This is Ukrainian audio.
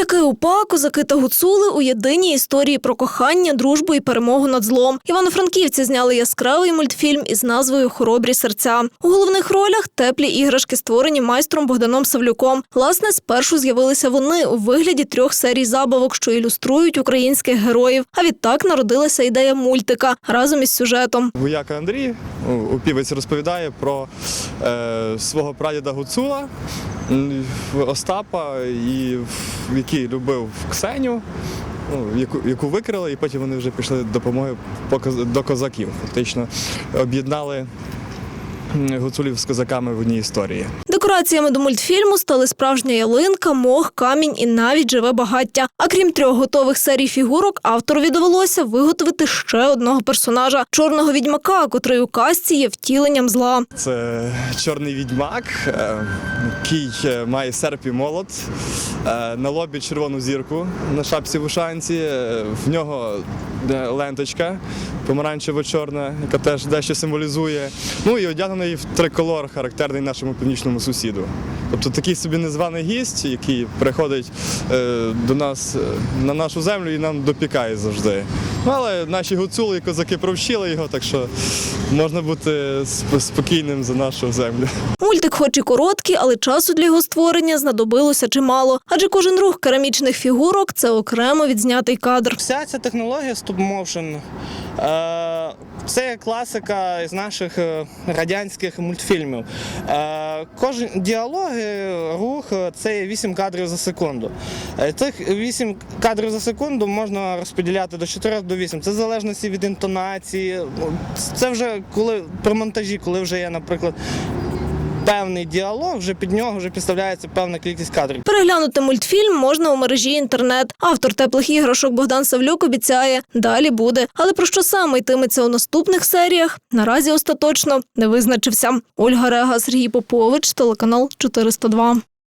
Вояки УПА, козаки та гуцули у єдиній історії про кохання, дружбу і перемогу над злом. Івано-Франківці зняли яскравий мультфільм із назвою Хоробрі серця. У головних ролях теплі іграшки, створені майстром Богданом Савлюком. Власне, спершу з'явилися вони у вигляді трьох серій забавок, що ілюструють українських героїв. А відтак народилася ідея мультика разом із сюжетом. Вояка Андрій упівець розповідає про е, свого прадіда Гуцула Остапа, і, який любив Ксеню, ну, яку, яку викрили, і потім вони вже пішли допомоги по до козаків. Фактично об'єднали гуцулів з козаками в одній історії. Декораціями до мультфільму стали справжня ялинка, мох, камінь і навіть живе багаття. А крім трьох готових серій фігурок, авторові довелося виготовити ще одного персонажа чорного відьмака, котрий у казці є втіленням зла. Це чорний відьмак, е, який е, має серп і молот, е, на лобі червону зірку на шапці вушанці. В нього ленточка помаранчево-чорна, яка теж дещо символізує. Ну і одягнений в триколор, характерний нашому північному сусіду. Тобто такий собі незваний гість, який приходить е, до нас е, на нашу землю і нам допікає завжди. Ну, але наші гуцули і козаки провчили його, так що можна бути сп- спокійним за нашу землю. Мультик, хоч і короткий, але часу для його створення знадобилося чимало. Адже кожен рух керамічних фігурок це окремо відзнятий кадр. Вся ця технологія стоп-моушен е, це класика із наших е, радянських мультфільмів. Е, Кожен діалоги, рух е, це є 8 кадрів за секунду. Цих 8 кадрів за секунду можна розподіляти до 4 до 8. Це в залежності від інтонації. Це вже коли при монтажі, коли вже є, наприклад, певний діалог, вже під нього вже підставляється певна кількість кадрів. Переглянути мультфільм можна у мережі інтернет. Автор теплих іграшок Богдан Савлюк обіцяє, далі буде. Але про що саме йтиметься у наступних серіях, наразі остаточно не визначився. Ольга Рега, Сергій Попович, телеканал 402.